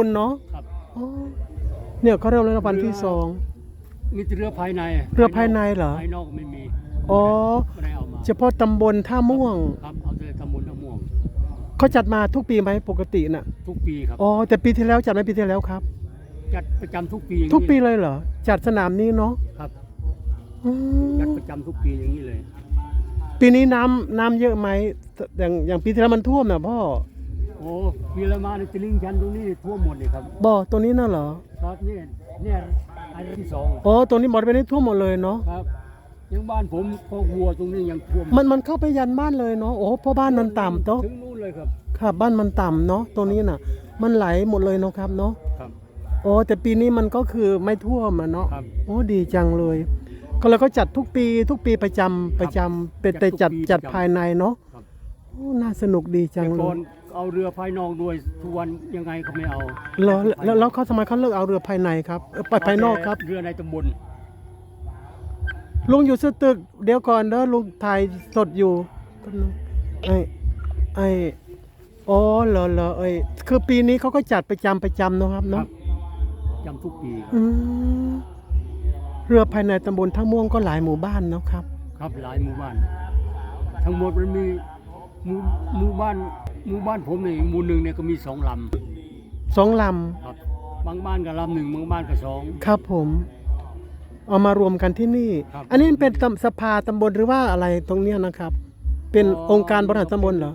คุณเนาะครับ อ๋อเนี่ยเขาเริ่มแล้วนะวันที่สองมีแต่เรือภายในเรือภายในเหรอ ภายนอกไม่มีอ๋อ ไม่ได้เอามาเฉพาะตำบลท่าม่วง ครับเอาแต่ตำบลตะม่วง เขาจัดมาทุกปีไหมปกติน่ะ ทุกปีครับ อ๋อ แต่ปีที่แล้วจัดไหมปีที่แล้วครับ จัดประจำทุกปีอย่างนี้ทุกปีเลยเหรอ จัดสนามนี้เนาะครับ อืมจัดประจำทุกปีอย่างนี้เลย ปีนี้น้ำน้ำเยอะไหม อย่างอย่างปีที่แล้วมันท่วมนะพ่อ โอ้ปีละมาในตลิ่งชันตรงนี้ท่วมหมดเลยครับบ่อตัวนี้น่ะเหรอครับเนี่ยเนี่ยอันที่สองอ๋อตัวนี้บ่อไปนี้ท่วมหมดเลยเนาะครับยังบ้านผมคอกวัวตรงนี้ยังท่วมมันมันเข้าไปยันบ้านเลยเนาะโอ้เพราะบ้านมันต่ำเนาะถึงนู่นเลยครับครับบ้านมันต่ำเนาะตัวนี้น่ะ มันไหลหมดเลยเนาะครับเนาะครับโอ้แต่ปีนี้มันก็คือไม่ท่วมอะเนาะครับโอ้ดีจังเลย ก็เลยก็จัดทุกปีทุกปีประจำประจำเป็นแต่จัดจัจัดดทุกปีภายในเนาะครับโอ้น่าสนุกดีจังแต่เลก่อยน เอาเรือภายนอกด้วยทุกวันยังไงเขาไม่เอาแล้วแล้วแล้วเขาทำไมเขาเลิกเอาเรือภายในครับเออไปภายนอกครับ เรือในตำบลลุงอยู่สตึก เดี๋ยวก่อนเด้อลุงถ่ายสดอยู่แป๊บนึงไอ้ไอ้อ๋อเหรอเหรอเอ้ยคือปีนี้เขาก็จัดประจำประจำเนาะครับครัเนาะบจำทุกปีครับอืมเรือภายในตำบลท่าม่วงก็หลายหมู่บ้านเนาะครับ ครับหลายหมู่บ้าน ทั้งหมดมันมีหมู่หมู่บ้าน หมู่บ้านผมเนี่ยหมู่หนึ่งเนี่ยก็มีสองลสองลำครับบางบ้านก็ลำหนึ่งบางบ้านก็สองำครับผม เอามารวมกันที่นี่ ครับ อันนี้เป็นตำสภาตำบลหรือว่าอะไรตรงเนี้ยนะครับ เป็นองค์การบริหารตำบลเหรอ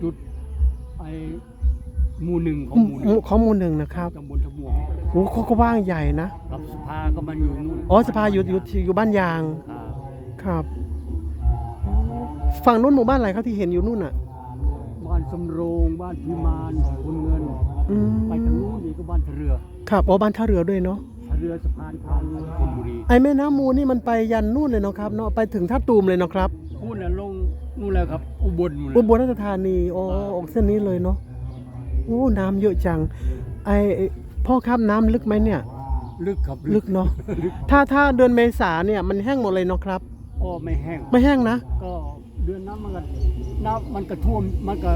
จุดไอหมู่หนึ่งของอืมหมู่หนึ่งข้อมูลหนึ่งนะครับตำบลทะม่วงโอ้เขาก็ว่างใหญ่นะครับสภาก็มันอยู่นู่นอ๋อสภาอยู่อยู่อยู่บ้านยาง ครับ ครับอ๋อฝั่งนู้นหมู่บ้านอะไรเขาที่เห็นอยู่นู่นอะบ้าน สำโรงบ้านพิมานคนเงิน อืมไปทางนู้นนี่ก็บ้านทะเรือครับอ๋อบ้านท่าเรือด้วยเนาะทะเรือสะพานคานชลบุรีไอ้แม่น้ำมูลนี่มันไปยันนู่นเลยเนาะครับเนาะไปถึงท่าตูมเลยเนาะครับ พูดน่ะลงนู่นแล้วครับ อุบลหมดเลยอุบลราชธานีอ๋อออกเส้นนี้เลยเนาะโอ้น้ำเยอะจัง ไอ้พ่อครับน้ำลึกไหมเนี่ย ลึกครับลึกเนาะลึกถ้าถ้าเดือนเมษาเนี่ยมันแห้งหมดเลยเนาะครับ ก็ไม่แห้ง ไม่แห้งนะ ก็ เดือนน้ำมันก็น้ำมันก็ท่วมมันก็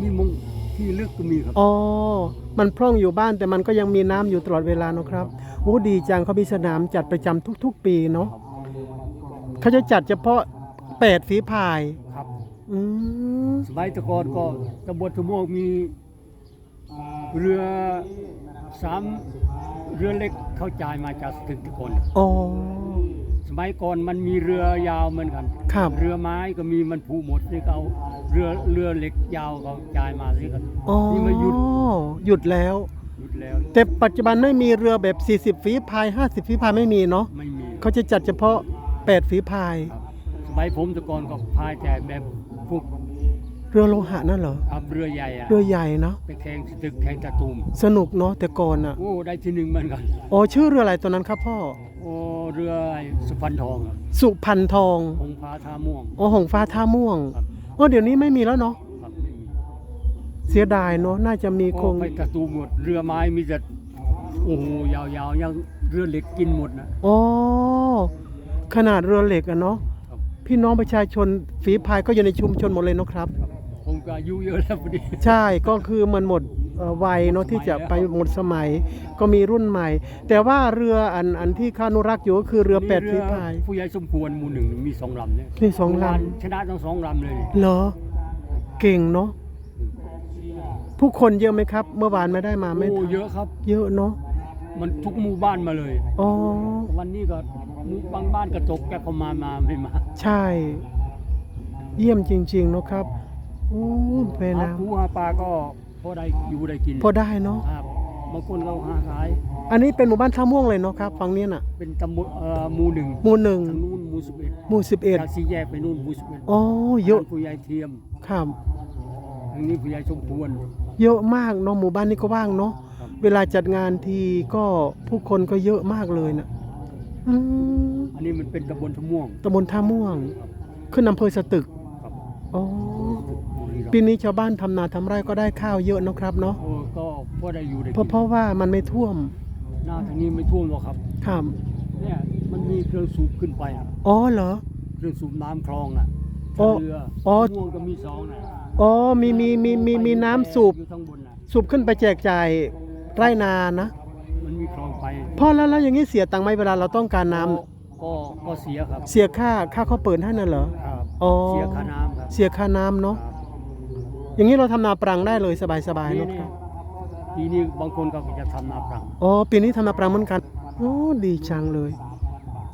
มีมงที่ลึกก็มีครับ อ๋อ มันพร่องอยู่บ้านแต่มันก็ยังมีน้ำอยู่ตลอดเวลาเนาะครับโอ้ดีจังเขามีสนามจัดประจำทุก ๆ ปีเนาะเขาจะจัดเฉพาะแปดฝีพาย ครับ อืม สมัยแตะกอนก็ตำบลทะม่วงมีเรือสามเรือเล็กเข้าจ่ายมาจากถึงแตะกอน อ๋อส มัยก่อนมันมีเรือยาวเหมือนกัน ครับ เรือไม้ก็มีมันผูหมดนี่ก็เอาเรือเรือเหล็กยาวเขาจ่ายมาสิกัน อ๋อนี่มาหยุด หยุดแล้ว หยุดแล้วแต่ปัจจุบันไม่มีเรือแบบ 40 ฝีพาย 50 ฝีพายไม่มีเนาะไม่มีเขาจะจัดเฉพาะ 8 ฝีพาย ครับสมัยผมแตะกอนก็พายแต่แบบพวกเรือโลหะนั่นเหรอครับเรือใหญ่อะเรือใหญ่เนาะ ไปแข่งตึกแข่งตะตุมสนุกเนาะแต่ก่อนอะ โอ้ได้ที่หนึ่งเหมือนกัน อ๋อชื่อเรืออะไรตัวนั้นครับพ่อ โอ้เรือสุพรรณทองอะสุพันทองคงพาท่าม่วงอ๋อหงฟ้าท่าม่วงครับอ๋อเดี๋ยวนี้ไม่มีแล้วเนาะครับไม่มีเสียดายเนาะน่าจะมีคโอ้งไปตะตุมหมดเรือไม้มีแต่โอ้โหยาวๆยังเรือเหล็กกินหมดนะ อ๋อขนาดเรือเหล็กอะเนาะครับ พี่น้องประชาชนฝีพายก็อยู่ในชุมชนหมดเลยเนาะครับครับผมก็อายุเยอะแล้วพอดี ใช่ก็คือมันหมดเอ่อ วัยเนาะที่จะไปหมดสมัยก็มีรุ่นใหม่ แต่ว่าเรืออันอันที่ข้านุรักษ์อยู่ก็คือเรือแปดฝีพายผู้ใหญ่สมควรหมู่หนึ่งมีสองลำเนี่ยมีสองลชนะทั้งสองลำเลยำเหรอเก่งเนาะผู้คนเยอะไหมครับ เมื่อวานไม่ได้มาไม่โอ้ทันเยอะครับ เยอะเนาะมันทุกหมู่บ้านมาเลยอ๋อวันนี้ก็หมู่บางบ้านก็ตกแกเขามามาไม่มา ใช่ เยี่ยมจริงๆเนาะครับโอ้เพหาน้ปูหาปลาก็ พอได้อยู่ได้กินำพอได้เนาะครับบางคนเราหาขาย อันนี้เป็นหมู่บ้านท่าม่วงเลยเนาะครับฝั่งนี้น่ะเป็นตำบลเอ่อหมู่หนึ่งหมู่หนึ่งทางนู้นหมู่สิบเอ็ดหมู่สิบเอ็ดจากสี่แยกไปนู่นหมู่สิบเอ็ดอ๋อเยอะผู้ใหญ่เทียมครับทางนี้ผู้ใหญ่สมควร เยอะมากเนาะหมู่บ้านนี้ก็ว่างเนาะครับ เวลาจัดงานทีก็ผู้คนก็เยอะมากเลยนะอืมอันนี้มันเป็นตำบลทะม่วง ตำบลท่าม่วง ขึ้นอำเภอสตึกครับ อ๋อบุรีรัม ปีย์นี้ชาวบ้านทำนาทำไร่ก็ได้ข้าวเยอะเนาะครับเนาะโอ้ก็พอได้อยู่ได้เพกิราะเพราะว่ามันไม่ท่วมหน้าทางนี้ไม่ท่วมหรอกครับ ครับเนี่ยมันมีเครื่องสูบขึ้นไปอะอ๋อเหรอ เครื่องสูบน้ำคลองอะอ๋อเรืออ๋อ ม่วงก็มีสองน่ะอ๋อมีมีมีมีมีน้ำสูบอยู่ข้างบนน่ะสูบขึ้นไปแจกจ่ายไร่นานะมันมีคลองไปพ่อแล้วแล้วอย่างนี้เสียตังค์ไหมเวลาเราต้องการน้ำก็ก็ก็เสียครับเสียค่าค่าเขาเปิดให้น่ะเหรอครับอ๋อเสียค่าน้ำครับเสียค่าน้ำเนาะครับ อย่างนี้เราทำนาปรังได้เลยสบายๆนี่เนาะนี่ปีนี้บางคนก็จะทำนาปรังอ๋อปีนี้ทำนาปรังเหมือนกันโอ้ดีจังเลย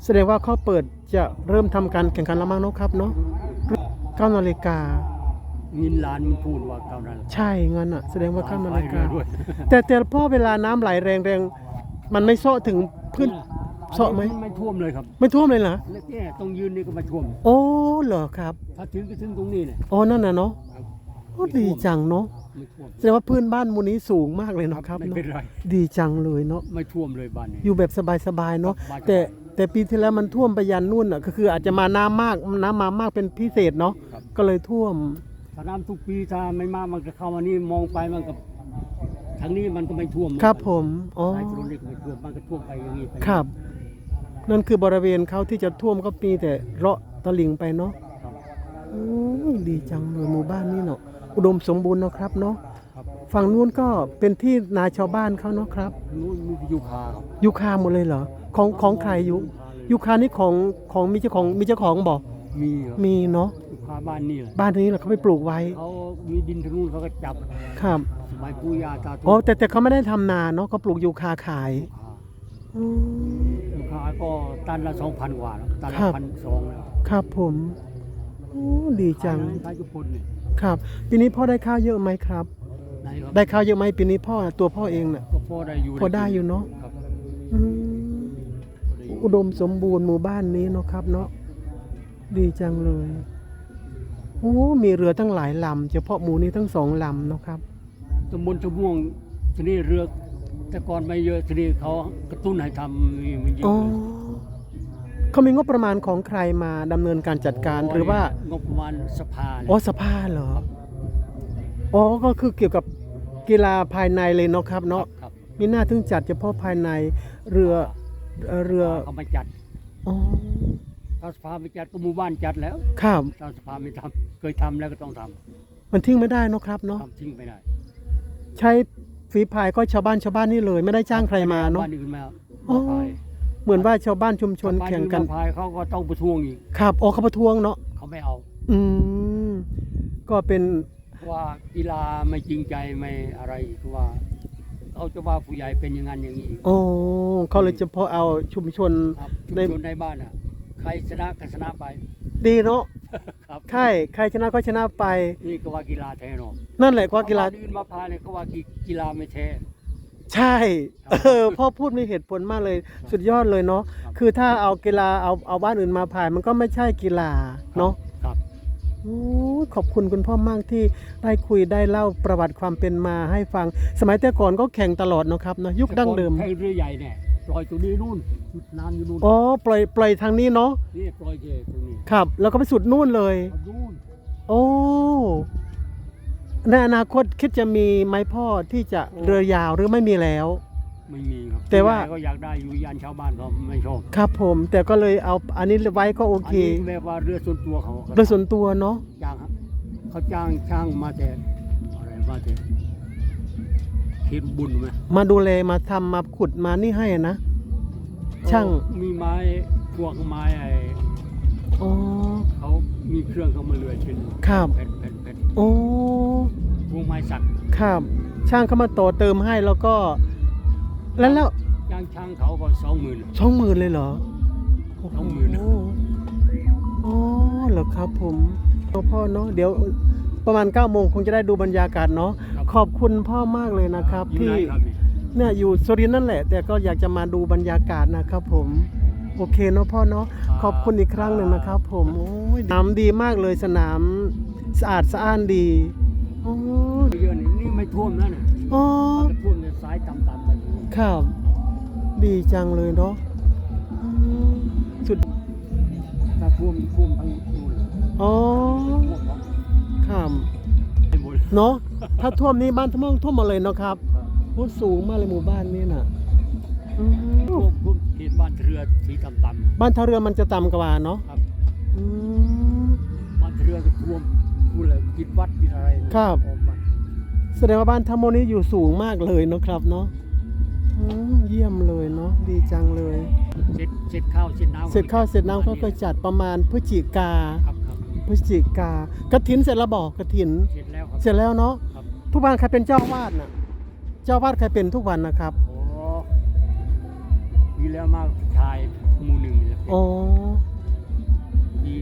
แสดงว่าเขาเปิดจะเริ่มทำการแข่งขันแล้วมั้งเนาะครับเนาะเก้านาฬิกางินล้านมันพูดว่าเท่านั้นใช่งั้นอะแสดงว่าเก้านาฬิกาไปเรือด้วยแต่แต่พ่อเวลาน้ำไหลแรงๆ มันไม่เซาะถึงพื้น เซาะไหม ไม่ท่วมเลยครับไม่ท่วมเลยเหรอแล้วแค่ตรงยืนนี่ก็ไมาท่วม โอ้เหรอครับ ถ้าถึงก็ถึงตรงนี้เนี่ยอ๋อนั่นน่ะเนาะ โอ้ดีจังเนาะไม่ท่วมแสดงว่าพื้นบ้านหมูนี้สูงมากเลยเนาะครับไม่เนาะเป็นไรดีจังเลยเนาะไม่ท่วมเลยบ้านนี้ อยู่แบบสบายๆเนาะบ้านแต่แต่ปีที่แล้วมันท่วมไปยันนู่นอะก็คืออาจจะมาน้ำมากน้ำมามากเป็นพิเศษเนาะครับ ก็เลยท่วมถ้าน้ำทุกปีถ้าไม่มากมันก็เข้ามานี่มองไปมันก็ทางนี้มันก็ไม่ท่วมครับผมอ๋อ สายถนนนี่ก็ไม่ท่วมมันก็ท่วมไปอย่างนี้ไปครับ นั่นคือบริเวณเขาที่จะท่วมก็มีแต่เลาะตลิ่งไปเนาะครับ โอ้ยดีจังเลยหมู่บ้านนี้เนาะ อุดมสมบูรณ์เนาะครับเนาะครับฝั่งนู้นก็เป็นที่นาชาวบ้านเขาเนาะครับนู้นมียูคาครับยูคาหมดเลยเหรอของของใครยูยูคานี่ของของมีเจ้าของมีเจ้าของบอกมีครับมีเนาะยูคาบ้านนี่แหละบ้านนี้แหละเขาไปปลูกไว้เขามีดินทางนู้นเขาก็จับครับสมัยปู่ย่าตาทวดอ๋อแต่แต่เขาไม่ได้ทำนาเนาะเขาปลูกยูคาขายยูคาอืมยูคาก็ตันละสองพันกว่าแล้วตันครัละบพันสองแล้วครับผมโอ้ดีจังขายยุพลนี่ ครับปีนี้พ่อได้ข้าวเยอะไหมครับไหนครับได้ข้าวเยอะไหมปีนี้พ่อตัวพ่อเองน่ะก็พอได้อยู่พอได้อยู่เนอะครับอืมพอได้อยู่อุดมสมบูรณ์หมู่บ้านนี้เนาะครับเนาะดีจังเลยโอ้มีเรือตั้งหลายลำเฉพาะหมู่นี้ทั้งสองลำเนาะครับตำบลชะม่วงทีนี้เรือแต่ก่อนไม่เยอะทีนี้เขากระตุ้นให้ทำนี่มันเยอ๋ออะ เขามีงบประมาณของใครมาดำเนินการจัดการหรือว่า งบประมาณสภาเนี่ย อ๋อสภาเหรออ๋อ ก็คือเกี่ยวกับกีฬาภายในเลยเนาะครับเนาะ ครับมีหน้าถึงจัดเฉพาะภายในเรือเอ่อเรือ เขามาจัดอ๋อ ถ้าสภาไม่จัดก็หมู่บ้านจัดแล้วครับ ถ้าสภาไม่ทำเคยทำแล้วก็ต้องทมันทิ้งไม่ได้เนาะครับำเนาะ ทำทิ้งไม่ได้ใช้ฝีพายก็ชาวบ้านชาวบ้านนี่เลย ไม่ได้จ้างใครมาเนาะ บ้านอื่นมาอ๋อ มาพาย เหมือนว่าชาวบ้านชุมชนบ้าแข่งกันอื่มาพายเขาก็ต้องประท้วงอีกครับอ๋อเขาประท้วงเนาะเขาไม่เอา อืมก็เป็นเพราะว่ากีฬาไม่จริงใจไม่อะไรคือว่าเขาจะว่าผู้ใหญ่เป็นอย่างนั้นอย่างนี้โอ้เขาเลยเฉพาะเอาชุมชนครับชุมในชนในบ้านอะ ใครชนะก็ชนะไป ดีเนาะครับใช่ใครชนะก็ชนะไป นี่ก็ว่ากีฬาแท้เนาะนั่นแหละว่ากีฬาบ้นอื่นมาพายเนี่ยก็ว่ากีฬาไม่แท้ ใช่ เออพ่อพูดมีเหตุผลมากเลย สุดยอดเลยเนาะครับคือถ้าเอากีฬาเอาเอาบ้านอื่นมาพายมันก็ไม่ใช่กีฬาเนาะครับโอ้ยขอบคุณคุณพ่อมากที่ได้คุยได้เล่าประวัติความเป็นมาให้ฟัง สมัยแต่ก่อนก็แข่งตลอดเนาะครับเนาะยุคดั้งเดิมแข่งเรือใหญ่เนี่ยปล่อยตรงนี้นู่นจุดน้ำอยู่นู่นอ๋อปล่อยปล่อยทางนี้เนาะนี่ปล่อยเจตรงนี้ครับ แล้วก็ไปสุดนู่นเลยเอานู่นโอ้ ในอนาคตคิดจะมีไหมพ่อที่จะเรือยาวหรือไม่มีแล้ว ไม่มีครับแต่ว่าผู้ใหญ่ก็อยากได้อยู่ยานชาวบ้านเขาไม่ชอบครับผม แต่ก็เลยเอาอันนี้ไว้ก็โออันเคนี้แบบว่าเรือส่วนตัวเขาโดยส่วนตัวเนาะจ้างครับเขาจ้างช่างมาแต่อะไรมาแต่เขตบุญไหมมาดูแลมาทำมาขุดมานี่ให้นะ ช่าง เขมีไม้พวกไม้ไอ้อ๋อ เขามีเครื่องเขามาเลื่อยเป็นครับ แผ่นแผ่นแผ่น โอ้พวกไม้สักครับ ช่างเข้ามาต่อเติมให้แล้วก็ แล้วแล้วจ้างช่างเขาก็สองหมื่นช่องหมื่นเลยเหรอสองหมื่นโอ้อ๋อเหรอครับผมพ่อพ่อเนาะเดี๋ยวประมาณ9ก้าโมงคงจะได้ดูบรรยากาศเนาะขอบคุณพ่อมากเลยนะครับอยู่ที่ไหนครับนี่เนี่ยอยู่สุรินทร์นั่นแหละ แต่ก็อยากจะมาดูบรรยากาศนะครับ ผมโอเคเนาะพ่อเนาะขอบคุณอีกครั้งหนึ่งนะครับ ผมโอ้ยสนามดีมากเลยสนาม สะอาดสะอ้านดีโอ้ยเยอะนี่นี่ไม่ท่วมนะเนี่ยอ๋อมันจะท่วมในสายต่ำๆไปครับดีจังเลยเนาะอืมสุดถ้าท่วมท่วมทั้งนู่นเลยอ๋อท่วมทั้งครับไปหมดเนาะถ้าท่วมนี้บ้านท่วมท่วมหมาเลยเนาะครับโอ้สูงมากเลยหมู่บ้านนี่น่ะอืมท่วมท่วมเขตบ้านเรือสีต่ำๆบ้านท่าเรือมันจะต่ำกว่าเนาะครับอืมบ้านเรือก็ท่วม ท่วมเลยกินวัดกินอะไรนะครับ ออกมาแสดงว่าบ้านทามโมนี้อยู่สูงมากเลยเนาะครับเนาะอืมเยี่ยมเลยเนาะดีจังเลยเสร็จเสร็จข้าวเสร็จน้ำเสร็จข้าวเสร็จน้ำเขาก็จัดประมาณพฤศจิกาครับครับพฤศจิกากระถินเสร็จแล้วบอกกระถินเสร็จแล้วครับ เสร็จแล้วเนาะครับ ทุกวันใครเป็นเจ้าวาดน่ะเจ้าวาดใครเป็นทุกวันนะครับโอ้มีแล้วมาชายหมู่หนึ่งนี่แหละอ๋อปี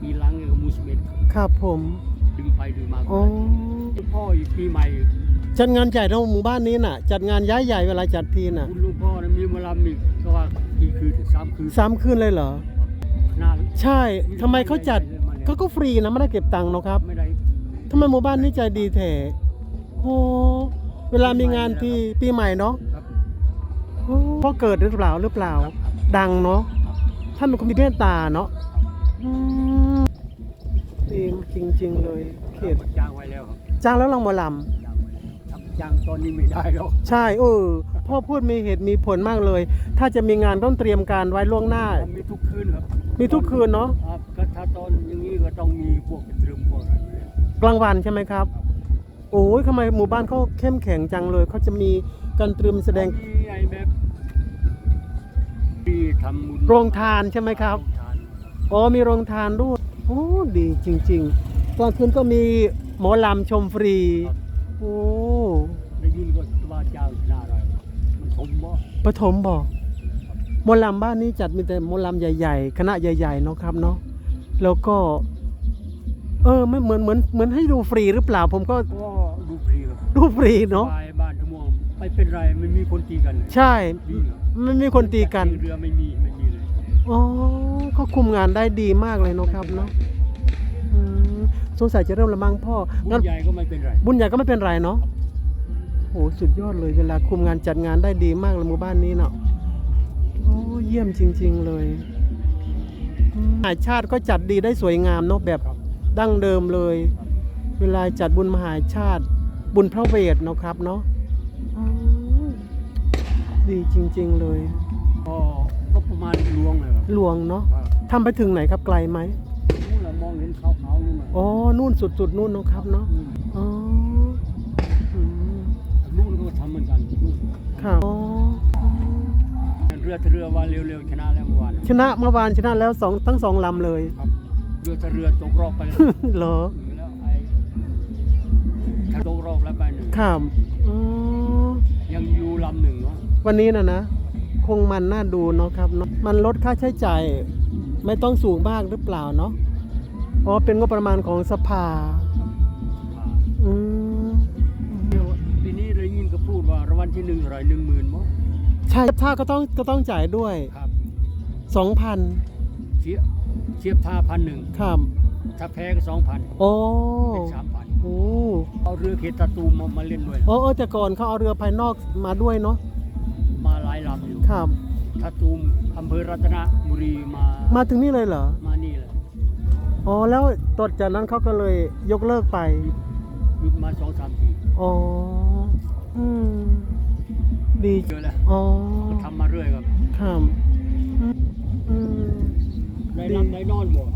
ปีหลังเนี่ยก็มูสเมดครับ ผมดึงไปดึงมาอ๋อพ่ออีกปีใหม่จัดงานใหญ่ในหมู่บ้านนี้น่ะ จัดงานย้ายใหญ่เวลาจัดทีน่ะคุณลุงพ่อนะมีหมาลำอีกก็ว่ากี่คืนสามคืนสามคืนเลยเหรอหน้าใช่ทำไมเขาจัดเขาก็ฟรีนะไม่ได้เก็บตังค์เนอะครับไม่ได้ทำไมหมู่บ้านนี้ใจดีแท้โอ้เวลามีงานที่ปีใหม่เนาะครับโอ้พ่อเกิดหรือเปล่าหรือเปล่าครับครับดังเนาะครับท่านเป็นคนมีเมตตาเนาะอืม ดีจริง ๆ เลยเขตจ้างไว้แล้วครับจ้างแล้วลองหมาลจ้างไว้ครับจ้างตอนนี้ไม่ได้หรอกำใช่เออพ่อพูดมีเหตุมีผลมากเลย ถ้าจะมีงานต้องเตรียมการไว้ล่วงหน้ามีทุกคืนครับมีทุกคืนเนาะครับก็ถ้าตอนอย่างนี้ก็ต้องมีพวกกระตรึมพวกอะไรเนี่ยกลางวันใช่ไหมครับ โอ้ยทำไมหมู่บ้านเขาเข้มแข็งจังเลยเขาจะมีการตรึมแสดงมีไอ้แบบที่ทำบุญโรงทานใช่ไหมครับ โงทาน อ๋อมีโรงทานด้วยโอ้ดีจริงๆกลางคืนก็มีหมอลำชมฟรี โอ้ได้ยินก็ว่าเจ้าหน้าอะไรมันสมบ่ปฐมบอกหมอลำบ้านนี้จัดมีแต่หมอลำใหญ่ๆ คณะใหญ่ๆเนาะครับเนาะแล้วก็ เออไม่เหมือนเหมือนเหมือนให้ดูฟรีหรือเปล่า ผมก็ก็ดูฟรีครับดูฟรีเนาะไปบ้านชั่วโมงไม่เป็นไรไม่มีคนตีกันเลยใช่ ดีครับไม่มีคนตีกัน เรือไม่มีไม่มีเลย อ๋อ เขาคุมงานได้ดีมากเลยเนาะครับเนาะอืมสงสัยจะเริ่มละมั้งพ่อบุงั้ญนใหญ่ก็ไม่เป็นไร บุญใหญ่ก็ไม่เป็นไรเนาะโหสุดยอดเลยเวลาคุมงานจัดงานได้ดีมากเลยหมู่บ้านนี้เนาะโอ้เยี่ยมจริง ๆเลยอืมมหาชาติก็จัดดีได้สวยงามเนาะแบบครับ ดั้งเดิมเลย เวลาจัดบุญมหาชาติ บุญพระเวทเนาะครับเนาะอ๋อดีจริง ๆเลย ก็ก็ประมาณหลวงเลยครับ หลวงเนาะครับทำไปถึงไหนครับไกลไหมนู่นแหละมองเห็นขาวๆนู่นน่ะอ๋อนู่นสุดๆนู่นเนาะครับเนาะอืมอ๋ออืมนู่นก็ทำเหมือนกันนู่นครับอ๋อเรือเรือว่าเร็วๆชนะแล้วเมื่อวานชนะเมื่อวานชนะแล้วสองทั้งสองลำเลย ครับเรือเรือตกรอบไปแล้วเหรอแล้วไอ้ถ้าตกรอบแล้วไปหนึ่งครับอ๋อยังอยู่ลำหนึ่งเนาะวันนี้นะนะ คงมันน่าดูเนาะครับเนาะมันลดค่าใช้จ่ายไม่ต้องสูงมากหรือเปล่าเนาะอ๋อเป็นงบประมาณของสภาอ่าอืมเดี๋ยวปีนี้เลยยินก็พูดว่ารางวัลที่หนึ่งเท่าไหรหนึ่งหมื่นมั้งใช่ถ้าก็ต้องก็ต้องจ่ายด้วยครับสองพันเทียบเทียบท่าพันหนึ่งครับถ้าแพ้ก็สองพันโอ้เป็นสามพันโอ้เอาเรือเขตตะตูมมามาเล่นด้วยโอ้เออแต่ก่อนเขาเอาเรือภายนอกมาด้วยเนาะมาห ลายลำอยู่ครับตะตูมอำเภอรัตนบุรีมามาถึงนี่เลยเหรอ มานี่แหละอ๋อ แล้วต่อจากนั้นเขาก็เลยยกเลิกไป หยุดมาสองสามทีอ๋อ อืม ดีเยอะแล้วอ๋อ ทำมาเรื่อยครับ ครับอืมอืม ได้นำได้นอนหมด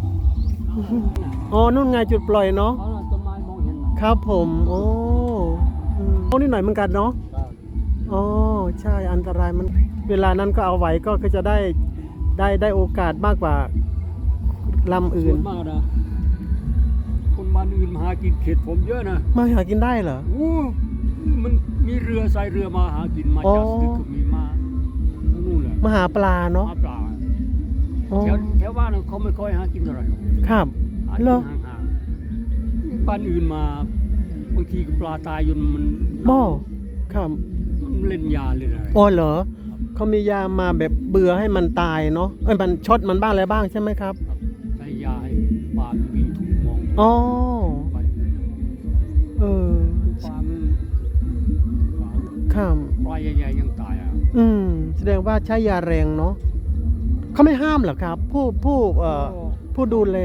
อ๋อ นู่นไงจุดปล่อยเนาะเอาล่ะต้นไม้มองเห็นครับผม โอ้อืมโอ้นี่หน่อยเหมือนกันเนาะ ครับอ๋อ ใช่อันตรายมันเวลานั้นก็เอาไว้ก็ก็จะได้ได้ได้โอกาสมากกว่าลำอื่ส่วนนมากนะ คนบ้านอื่นมาหากินเขตผมเยอะนะมาหากินได้เหรอโอ้มันมีเรือใส่เรือมาหากินมาอ๋อ จากตึกก็มีมานู่นแหละมาหาปลาเนาะหาปลาอ๋อแถวแถวบ้านเขาไม่ค่อยหากินเท่าไหร่หรอกครับ หาเหรกิอนห่างๆบ้านอื่นมาบางทีก็ปลาตายจนมันบ่ครับมัน เล่นยาเลยอะไรอ๋อเหรอเขามียามาแบบเบื่อให้มันตายเนาะเอ้ยมันช็อตมันบ้างอะไรบ้างใช่ไหมครับใช้ยาให้ปลามันวิ่งถูกมองอ๋อไปเออปลามันปลาครับปลาใหญ่ๆยังตายอะอืม แสดงว่าใช้ยาแรงเนาะเขาไม่ห้ามเหรอครับ ผู้ผู้เอ่อผู้ดูแล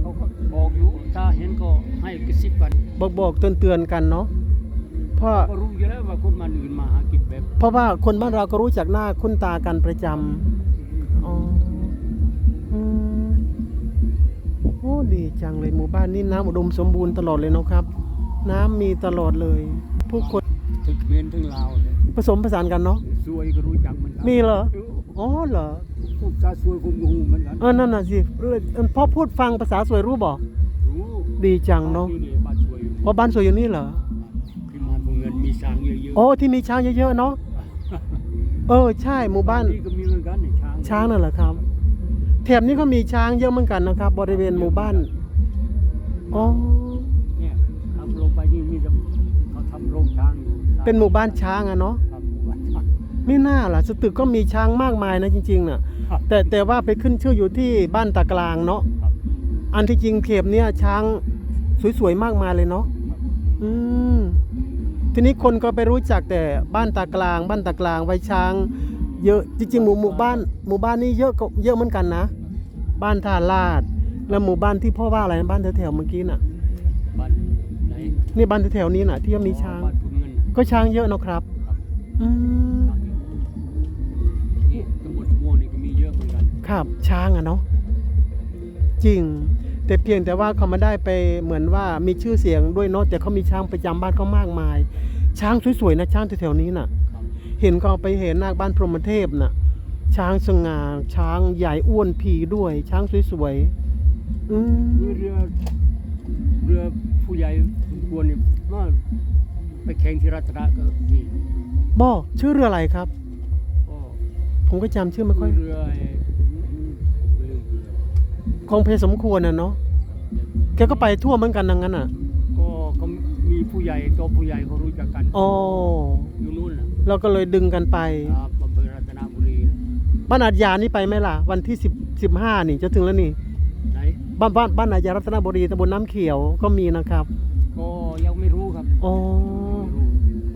เขาก็บอกอยู่ถ้าเห็นก็ให้กระซิบกัน บอกบอกเตือนเตือนๆกันเนาะ เพราะก็รู้อยู่แล้วว่าคนมันอื่นมาหากินแบบเพราะว่าคนบ้านเราก็รู้จักหน้าคุ้นตากันประจำอ๋ออืมโอ้ดีจังเลยหมู่บ้านนี้น้ำอุดมสมบูรณ์ตลอดเลยเนาะครับ น้ำมีตลอดเลย ผู้คนถึงเขมรถึงลาวเลยผสมผสานกันเนาะซวยก็รู้จักเหมือนกันมีเหรอเอออ๋อเหรอพูดจาซวยผมก็หูเหมือนกันเออนั่นน่ะสิเลยพ่อพูดฟังภาษาสวยรู้บ่รู้ดีจังเนาะที่นี่บ้านซวยอยู่เพราะบ้านสวยอยู่นี่เหรอที่ มานพวกเงินมีช้างเยอะๆโอ้ที่มีช้างเยอะๆเนาะเออใช่หมู่บ้านนี่ก็มีเหมือนกันนี่ช้างช้างนั่นเหรอครับแถบนี้ก็มีช้างเยอะเหมือนกันนะครับ บริเวณหมู่บ้านอ๋อเนี่ยทำลงไปนี่มีแต่เขาทำโรงช้างอยู่เป็นหมู่บ้านช้างอะเนาะครับหมู่บ้านช้างไม่น่าล่ะสตึกก็มีช้างมากมายนะจริงๆน่ะครับแต่แต่ว่าไปขึ้นชื่ออยู่ที่บ้านตากลางเนาะครับอันที่จริงเขตเนี้ยช้างสวยๆมากมายเลยเนาะอืม ทีนี้คนก็ไปรู้จักแต่บ้านตากลาง บ้านตากลางไว้ช้าง เยอะจริงๆหมู่หมู่บ้านหมู่บ้านนี้เยอะก็เยอะเหมือนกันนะ บ้านท่าลาด แล้วหมู่บ้านที่พ่อว่าอะไรนะบ้านแถวๆเมื่อกี้น่ะบ้านไหนนี่บ้านแถวๆนี้น่ะ ที่ว่ามีช้าง บ้านทุนเงินก็ช้างเยอะเนาะครับครับ อืมช้างเยอะนี่ตำบลสมวงนี่ก็มีเยอะเหมือนกัน ครับช้างอะเนาะจริง แต่เพียงแต่ว่าเขาไม่ได้ไปเหมือนว่ามีชื่อเสียงด้วยเนาะแต่เขามีช้างประจำบ้านเขามากมาย ช้างสวยๆนะช้างแถวๆนี้น่ะครับเห็นเขาเอาไปเห็นนาคบ้านพรหมเทพน่ะ ช้างสง่าช้างใหญ่อ้วนผีด้วย ช้างสวยๆอืมีมเรือเรือผู้ใหญ่สมควรนี่ว่าไปแข่งที่รัตนะก็มีบอกชื่อเรืออะไรครับ ก็ผมก็จำชื่อไม่ค่อย เรือ คงเพสมควรน่ะเนาะแกก็ไปทั่วเหมือนกันดังนั้นอะก็ก็มีผู้ใหญ่ตัวผู้ใหญ่เขารู้จักกันอ๋ออยู่นู่นน่ะเราก็เลยดึงกันไปครับอำเภอรัตนบุรีน่ะบ้านอาจยานี่ไปไหมล่ะ วันที่สิบสิบห้านี่จะถึงแล้วนี่ไหนบ้านบ้านบ้านอาจยารัตนบุรีตำบลน้ำเขียวก็มีนะครับก็ยังไม่รู้ครับอ๋อไม่รู้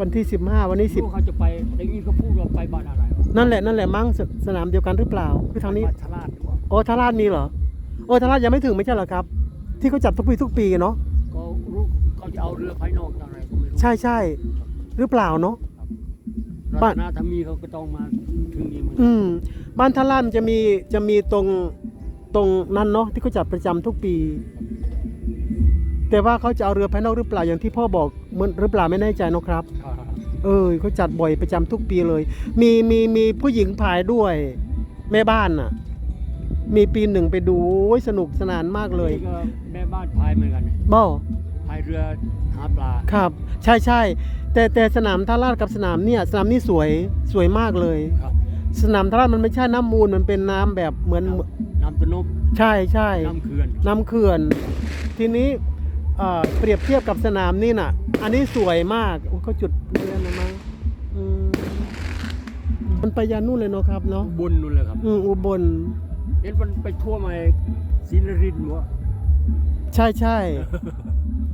วันที่สิบห้าวันนี้สิบรู้เขาจะไปได้ยินเขาพูดว่าไปบ้านอะไรวะนั่นแหละนั่นแหละมั้งสสนามเดียวกันหรือเปล่าคือทางนี้บ้านชลาดหรือเปล่าโอ้ทาราชมีเหรอ โอ้ทาราชยังไม่ถึงไม่ใช่เหรอครับ ที่เขาจัดทุกปีทุกปีเนาะก็รู้เขาจะเอาเรือภายนอกอะไรก็ไม่รู้ใช่ใช่หรือเปล่าเนาะรับ้าตนนธรรมีเขาก็ต้องมาถึงนี่เหมือนกันอืมบ้านทาราชมันจะมีจะมีตรงตรงนั้นเนาะที่เขาจัดประจำทุกปี แต่ว่าเขาจะเอาเรือภายนอกหรือเปล่าอย่างที่พ่อบอกเหมือนหรือเปล่าไม่แน่ใจเนอะครับครับเออเขาจัดบ่อยประจำทุกปีเลย มีมีมีผู้หญิงพายด้วยแม่บ้านน่ะ มีปีหนึ่งไปดูโอ้ยสนุกสนานมากเลยนี่ก็แม่บ้านพายเหมือนกันเนี่ยบ่พายเรือหาปลาครับ ใช่ใช่แต่แต่สนามท่าลาดกับสนามเนี่ยสนามนี่สวยสวยมากเลย ครับ สนามท่าลาดมันไม่ใช่น้ำมูลมันเป็นน้ำแบบเหมือนน้ำตะนบใช่ใช่ น้ำเขื่อนน้ำเขื่อน ทีนี้เอ่อเปรียบเทียบกับสนามนี่น่ะ อันนี้สวยมากโอ้เขาจุดเรือนนะมั้งอืมมันไปยานนู่นเลยเนาะครับเนาะ บนนู่นเลยครับ อืมอุบล เห็นมันไปทั่วมาศิลรินทร์วะใช่ใช่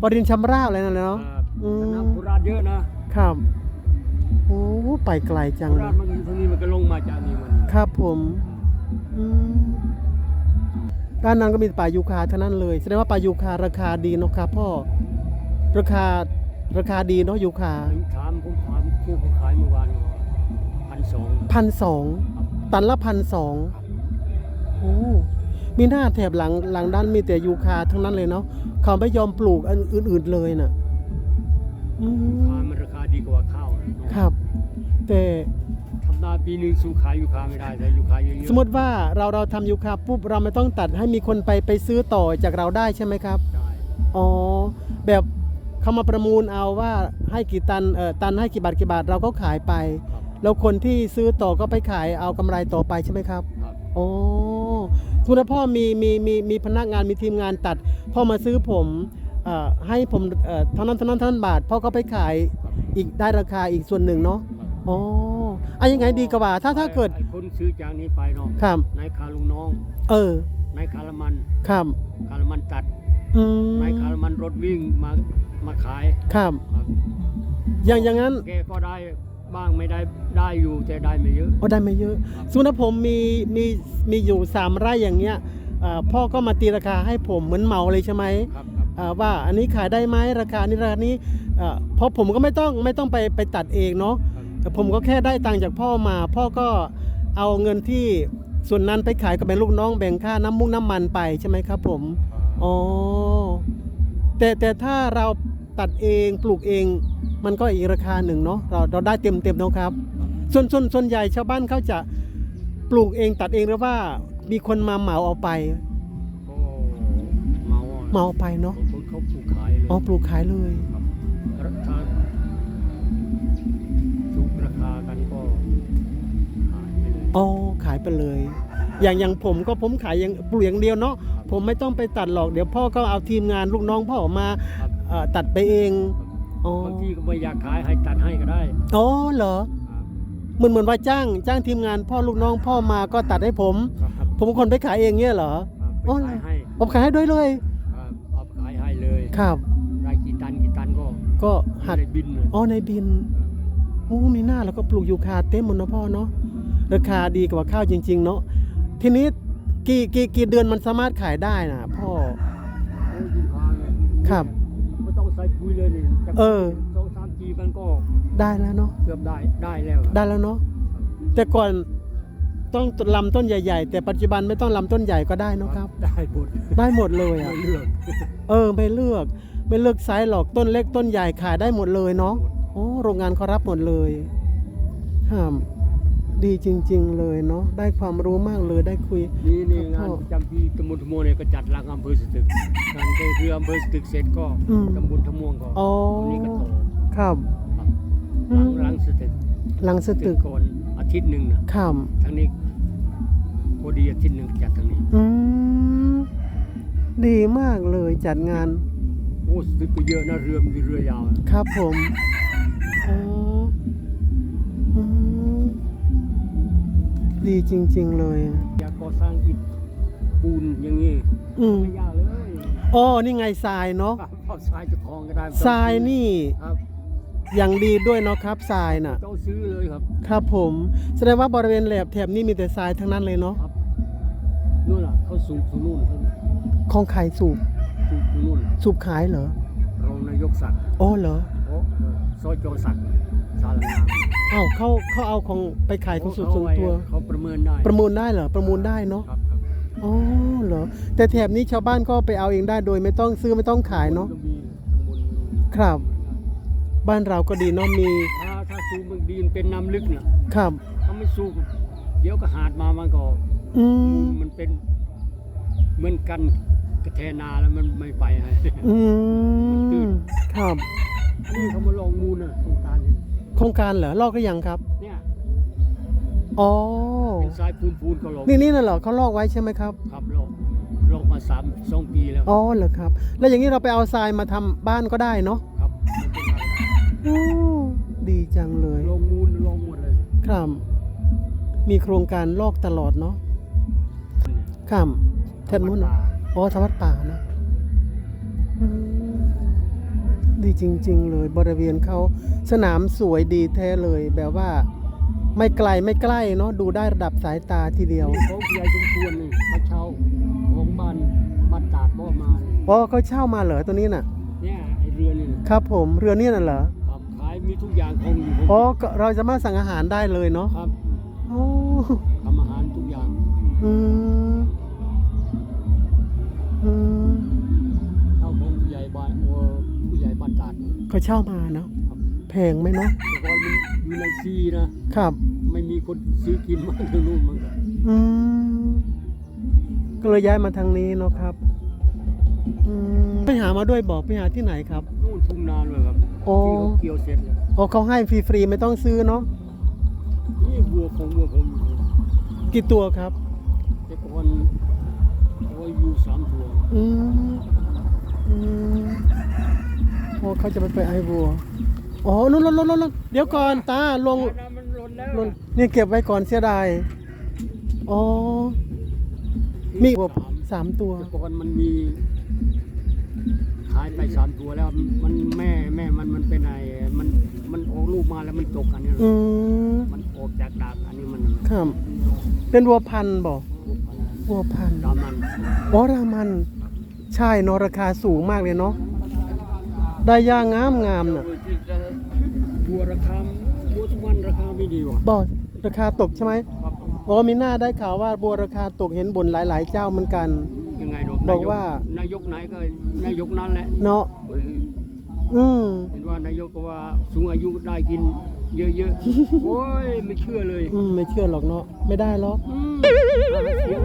ปรินชำราบอะไรนั่นแหละเนาะครับอืมน้ำโคราชเยอะนะครับโอ้ไปไกลจังโคเลราชยมันอยู่ทางนี้มันก็ลงมาจากนี่มันครับผมอืมด้านนั้นก็มีป่ายูคาเท่านั้นเลยแสดงว่าป่ายูคาราคาดีเนาะครับพ่อราคาราคาดีเนาะยูคาผมถามผมถามผู้เขาขายเมื่อวานพันสองพันสองตันละพันสอง โอ้มีหน้าแถบหลังหลังด้านมีแต่ยูคาทั้งนั้นเลยเนาะเขาไม่ยอมปลูกอันอื่น ๆเลยน่ะอืขามมันราคาดีกว่าข้าวนะครับ แต่ทำนาปีหนึ่งสู้ขายยูคาไม่ได้แต่ยูคาเยอะๆสมมติว่าเราเราทำยูคาปุ๊บเราไม่ต้องตัดให้มีคนไปไปซื้อต่อจากเราได้ใช่ไหมครับ ได้อ๋อ แบบเขามาประมูลเอาว่าให้กี่ตันเอ่อตันให้กี่บาทกี่บาทเราก็ขายไป ครับแล้วคนที่ซื้อต่อก็ไปขายเอากำไรต่อไปใช่ไหมครับ ครับ อ๋อ สมมติว่าพ่อมีมีมีมีพนักงานมีทีมงานตัด พ่อมาซื้อผมเอ่อให้ผมเอ่อเท่านั้นเท่านั้นเท่านั้นบาทพ่อก็ไปขายครับอีกได้ราคาอีกส่วนหนึ่งเนาะอ๋ออะยังไงดีกว่าถ้าถ้าเกิดไอ้คนซื้อจากนี้ไปเนาะครับนายคาลุงน้อง เออนายคาละมันครับคาละมันตัดอืมนายคาละมันรถวิ่งมามาขายครับครับอย่างอย่างนั้นแกก็ได้ บ้างไม่ได้ได้อยู่แต่ได้ไม่เยอะ โอ้ได้ไม่เยอะสมมติว่าผมมีมีมีอยู่สามไร่อย่างเงี้ยเอ่อพ่อก็มาตีราคาให้ผมเหมือนเหมาเลยใช่ไหมครับครับอ่าว่าอันนี้ขายได้ไหมราคานี้ราคานี้เอ่อเพราะผมก็ไม่ต้องไม่ต้องไปไปตัดเองเนาะ ครับแต่ผมก็แค่ได้ตังค์จากพ่อมา พ่อก็เอาเงินที่ส่วนนั้นไปขายกับแบ่งลูกน้องแบ่งค่าน้ำมุ้งน้ำมันไปใช่ไหมครับผมอ๋อแต่แต่ถ้าเราตัดเองปลูกเอง มันก็อีกราคาหนึ่งเนาะเราเราได้เต็มเต็มๆเนาะครับ ส่วนส่วนส่วนใหญ่ชาวบ้านเขาจะปลูกเองตัดเองหรือว่ามีคนมาเหมาเอาไปก็เมาอะเหมาเอาไปเนาะบางคนเขาปลูกขายเลยอ๋อปลูกขายเลยราคาถูกราคากันก็ขายไปเลยอ๋อขายไปเลย อย่างอย่างผมก็ผมขายอย่างปลูกอย่างเดียวเนาะผมไม่ต้องไปตัดหรอกเดี๋ยวพ่อก็เอาทีมงานลูกน้องพ่อออกมาครับเอ่อตัดไปเอง อ๋อบางทีก็ไม่อยากขายให้ตัดให้ก็ได้อ๋อเหรอครับเหมือนเหมือนว่าจ้าง จ้างทีมงานพ่อลูกน้องพ่อมาก็ตัดให้ผม ครับผมเป็นคนไปขายเองเนี่ยเหรอครับไปอ๋อขายให้ผมขายให้ด้วยเลยครับเอาไปขายให้เลยครับ ได้กี่ตันกี่ตันก็ก็หัดได้บินเลยอ๋อในบินโอ้มีหน้าแล้วก็ปลูกยูคาเต็มหมดนะพ่อเนาะราคาดีกว่าข้าวจริง ๆ เนาะทีนี้กี่กี่กี่เดือนมันสามารถขายได้นะพ่อ โอ้ยยูคาไงครับ ไม่ต้องใส่ปุ๋ยเลยนี่แต่เออ สองสามจีมันก็ได้แล้วเนาะเกือบได้ได้แล้วครับได้แล้วเนาะแต่ก่อนต้องลำต้นใหญ่ ๆ แต่ปัจจุบันไม่ต้องลำต้นใหญ่ก็ได้เนอะครับ ได้หมดได้หมดเลยไม่อะเลือกเออไม่เลือกไม่เลือกไซส์หรอกต้นเล็กต้นใหญ่ขายได้หมดเลยเนาะโอ้โรงงานเขารับหมดเลยครับ ดีจริง ๆ เลยเนาะได้ความรู้มากเลยได้คุยนี่นี่ครังาบนพ่อประจำที่ตำบลทมวงเนี่ยก็จัดหลังอำเภอสตึกงานเทเรืออำเภอสตึกเสร็จก็อืมตำบลทมวงก็อ๋อวันนี้ก็โตครับครับอืหลัมงหลังสตึกหลังสสตึตึกกก่อนอาทิตย์หนึ่งนะครับทั้งนี้พอดีอาทิตย์หนึ่งจัดทั้งนี้อืมดีมากเลยจัดงานโอ้สตึกก็เยอะนะเรือมีเรือยาวอะครับผมอ๋ออื ดีจริง ๆ เลย อยากก่อสร้างอิฐปูนอย่างนี้อืมไม่ยากเลยอ๋อนี่ไงทรายเนาะครับเอาทรายจะทองก็ได้ทรายนี่ครับอย่างดีด้วยเนาะครับทรายน่ะ ต้องซื้อเลยครับ ครับผม แสดงว่าบริเวณแหลบแถบนี้มีแต่ทรายทั้งนั้นเลยเนาะครับนู่นล่ะเขาสูบตรงนู่นเขาของใครสูบสูบตรงนู่นสูบขายเหรอรองนายกศักดิ์อ๋อเหรอ โอ้เออซอยโจรศักดิ์ สารนามเอ้าเขาเขาเอาของไปขายของสูบส่วนตัว เขาประเมินได้ประมูลได้เหรอประมูลได้เนาะครับครับอ๋อเหรอแต่แถบนี้ชาวบ้านก็ไปเอาเองได้โดยไม่ต้องซื้อไม่ต้องขายเนาะก็มีข้างบนครับ บ้านเราก็ดีเนาะมีถ้าถ้าสูบมันดีมันเป็นน้ำลึกน่ะครับถ้าไม่สูบเดี๋ยวก็หาดมามันก็อืมมันเป็นเหมือนกันกระแทนาแล้วมันไม่ไปให้ อืตื้มนครับอันนี้เขามาลองมูลนะโครงการนี้ โครงการเหรอลอกก็ยังครับ เนี่ยอ๋อเป็นทรายปูนปูนๆก็ลงนี่นี่น่ะเหรอเขาลอกไว้ใช่ไหมครับครับลงลงมาสามสองปีแล้ว อ๋อเหรอครับ แล้วอย่างนี้เราไปเอาทรายมาทำบ้านก็ได้เนาะครับไม่เป็นไรอืมดีจังเลยลงมูลลงหมดเลยครับ มีโครงการลอกตลอดเนาะครับแถบนู้นน่ะอ๋อทวัดป่านะ ดีจริง ๆ เลยบริเวณเขาสนามสวยดีแท้เลย แบบว่า ไม่ไกลไม่ใกล้เนาะดูได้ระดับสายตาทีเดียวนี่ของผู้ใหญ่สมควรนี่เขาเช่าของบ้านบ้านตาดบ่มานี่อ๋อเขาเช่ามาเหรอตัวนี้น่ะ เนี่ยไอเรือนี่นะครับผมเรือเนี่ยน่ะเหรอครับขายมีทุกอย่างของอยู่ผมอ๋อก็เราจะมาสั่งอาหารได้เลยเนาะครับอ๋อทำอาหารทุกอย่าง อืม เขาเช่ามาเนาะครับแพงไหมเนาะแต่ก่อนมันอยู่ในซีนะครับ ไม่มีคนซื้อกินมาทางนู้นมันก็อืมก็เลยย้ายมาทางนี้เนาะครับอืมไปหามาด้วยบอกไปหาที่ไหนครับ นู่นทุ่งนาเลยครับโอ้ที่เขาเกี่ยวเสร็จแล้วอ๋อเขาให้ฟรีๆไม่ต้องซื้อเนาะนี่วัวของวัวผมอยู่กี่ตัวครับ แต่ก่อนโอ้ยอยู่สามตัวอืมอืม โอ้เขาจะไปไปไอวัวอ๋อนู่นลนลนลนเดี๋ยวก่อนตาลงน้ำมันล้นแล้วลนนี่เก็บไว้ก่อนเสียดายอ๋อมีวัวสามตัวแต่ก่อนมันมีขายไปสามตัวแล้วมันแม่แม่มันมันเป็นไงมันมันออกลูกมาแล้วมันตกอันนี้อืมมันออกจากดากอันนี้มันครับเป็นวัวพันธุ์บอกลูกพันธุ์วัวพันธุ์ดามันอ๋อรามัน ใช่เนอะราคาสูงมากเลยเนาะ ได้ย่างงามงามน่ะบัวราคาบัวทุกวันราคาไม่ดีว่ะบอกราคาตกใช่ไหมครับอ๋อมีหน้าได้ข่าวว่าบัวราคาตกเห็นบนหลาย ๆ เจ้าเหมือนกัน ยังไงดอกบอกว่านายกไหนก็นายกนั้นแหละ เนาะเอออืมเห็นว่านายกก็ว่าสูงอายุได้กิน เยอะๆ โอ้ยไม่เชื่อเลย อืมไม่เชื่อหรอกเนาะไม่ได้หรอกอืมหาเสียง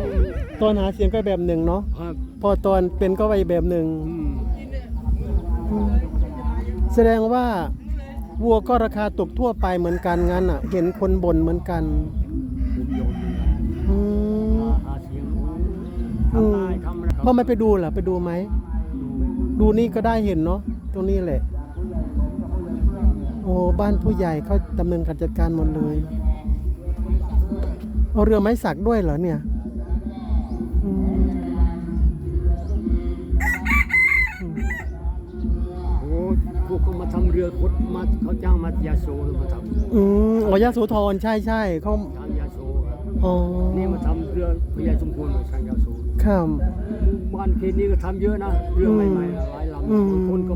ตอนหาเสียงก็แบบหนึ่งเนาะครับพอตอนเป็นก็ไปแบบหนึ่งอืมอืม แสดงว่าวัวก็ราคาตกทั่วไปเหมือนกันงั้นอะ เห็นคนบ่นเหมือนกันอืมอืมพ่อไม่ไปดูเหรอไปดูไหม ดูนี่ก็ได้เห็นเนาะตรงนี้แหละ โอ้บ้านผู้ใหญ่เขาดำเนินการจัดการหมดเลย เอาเรือไม้สักด้วยเหรอเนี่ย เขามาทำเรือคดมาเขาจ้างมายาโซมาทอืมอ๋อยาโสธรใช่ใช่เขาำทางยาโซครับอ๋อนี่มาทำเรือพญาสมควรมาทางยาโซข้ามบ้านเขตนี้ก็ทำเยอะนะเรือใหม่ๆนะหลายลอืมำบางคนก็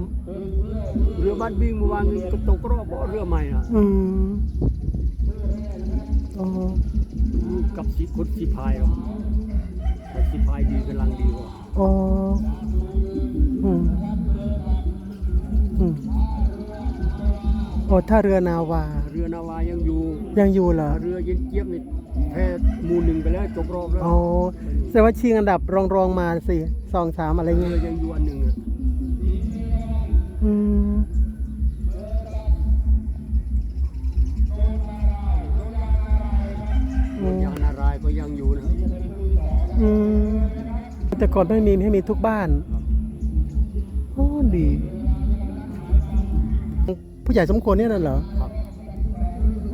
เรือบ้านบิ้งเมื่อวานนี้ก็ตกรอบเพราะเรือใหม่นะอืมอ๋อกับสีคนสีพายหรอกแต่สีพายดีกำลังดีกว่า อ๋ออืม โอ้ท่าเรือนาวา เรือนาวายังอยู่ ยังอยู่เหรอ เรือเย็นเจี๊ยบนี่แพ้หมู่หนึ่งไปแล้วจบรอบแล้วอ๋อแสดงว่าชิงอันดับรองรองๆมาสิสองสามอะไรเรืเงี้อยยังอยู่อันหนึ่งอะอืมอืมยางนารายณ์ก็ยังอยู่นะอืมแต่ก่อนไม่มีให้มีทุกบ้าน โอ้ดี ผู้ใหญ่สมควรเนี่ยน่ะเหรอครับ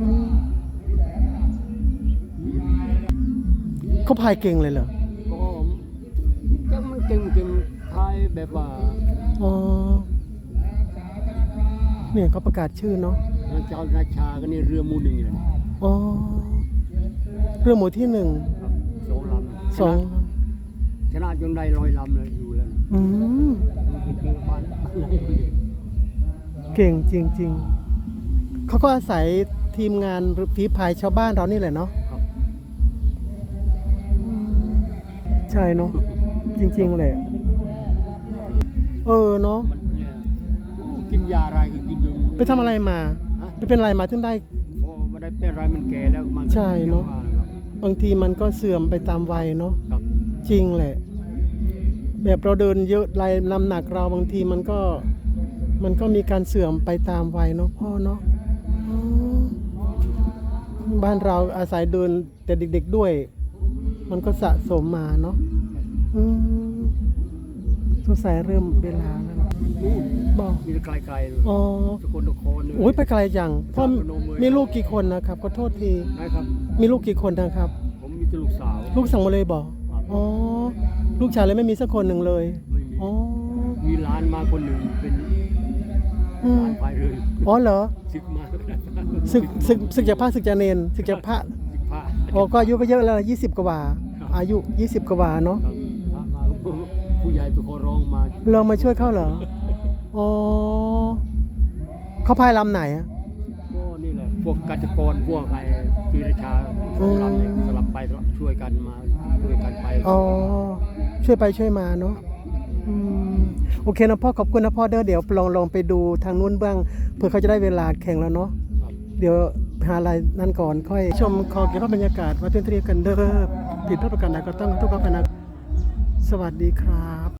อืมเขาพายเก่งเลยเหรอก็ยังมันเก่งเก่งพายแบบว่าอ๋อเนี่ยเขาประกาศชื่อเนาะเจ้าราชาก็นี่เรือหมู่หนึ่งเลยนะอ๋อเรือหมูที่หนึ่งครับสองลำสองชนะจนได้ร้อยลำเลยอยู่แล้วนะอืมมันไป เจอบ้านบ้านไหนคนเดียวเก่งจริง ๆ เขาก็อาศัยทีมงานหรือฝีพายชาวบ้านเรานี่แหละเนาะครับใช่เนาะจริง ๆ เลยเออเนาะมันเนี่ยกินยาอะไรก็กินจนไปทำอะไรมา ฮะไปเป็นอะไรมาถึงได้พอมาได้เป็นอะไรมันแก่แล้วมันใช่เนอะยังว่ครับบางทีมันก็เสื่อมไปตามวัยเนาะครับจริงแหละ แบบเราเดินเยอะไรน้ำหนักเราบางทีมันก็ มันก็มีการเสื่อมไปตามวัยเนาะพ่อเนาะอ๋อบ้านเราอาศัยเดินแต่เด็ก ๆด้วย มันก็สะสมมาเนาะอืมสงสัยเริ่มเวลาแล้วเนอะนู่นบอกมีแต่ไกลๆเลยอ๋อสกลนครเลยโอ้ยไปไกลจังพ่อพนมเลยมีลูกกี่คนนะครับขอโทษทีนะครับ มีลูกกี่คนนะครับ ผมมีแต่ลูกสาว ลูกสั่งมาเลยบอกครับอ๋อ ลูกชายเลยไม่มีสักคนหนึ่งเลยไม่มีอ๋อ มีหลานมาคนหนึ่งเป็น อืหมลานพายเรืออ๋อเหรอศึกมาศึกศึกศึกจากพระศึกจากเนนศึกจากพระศึกพระอ๋อก็อายุก็เยอะแล้วยี่สิบกว่าครับอายุยี่สิบกว่าเนาะครับพระมาผู้ใหญ่ไปขอร้องมาเรามาช่วยเขาเหรออ๋อเขาพายลำไหนอะ ก็นี่แหละพวกกัจจกรพวกไอ้ปีรชาสองลำเนี่ยสลับไปช่วยกันมาช่วยกันไป อ๋อช่วยไปช่วยมาเนาะอืม โอเคนะพ่อขอบคุณนะพ่อเด้อเดี๋ยวลองลองไปดูทางนู้นบ้างเพื่อเขาจะได้เวลาแข่งแล้วเนาะเดี๋ยวหาอะไรนั่นก่อนค่อย ชมขอเก็บภาพบรรยากาศวัดเทียนเทรียกันเด้อผิดพลาดประการใดก็ต้องทุกข์กันนะสวัสดีครับ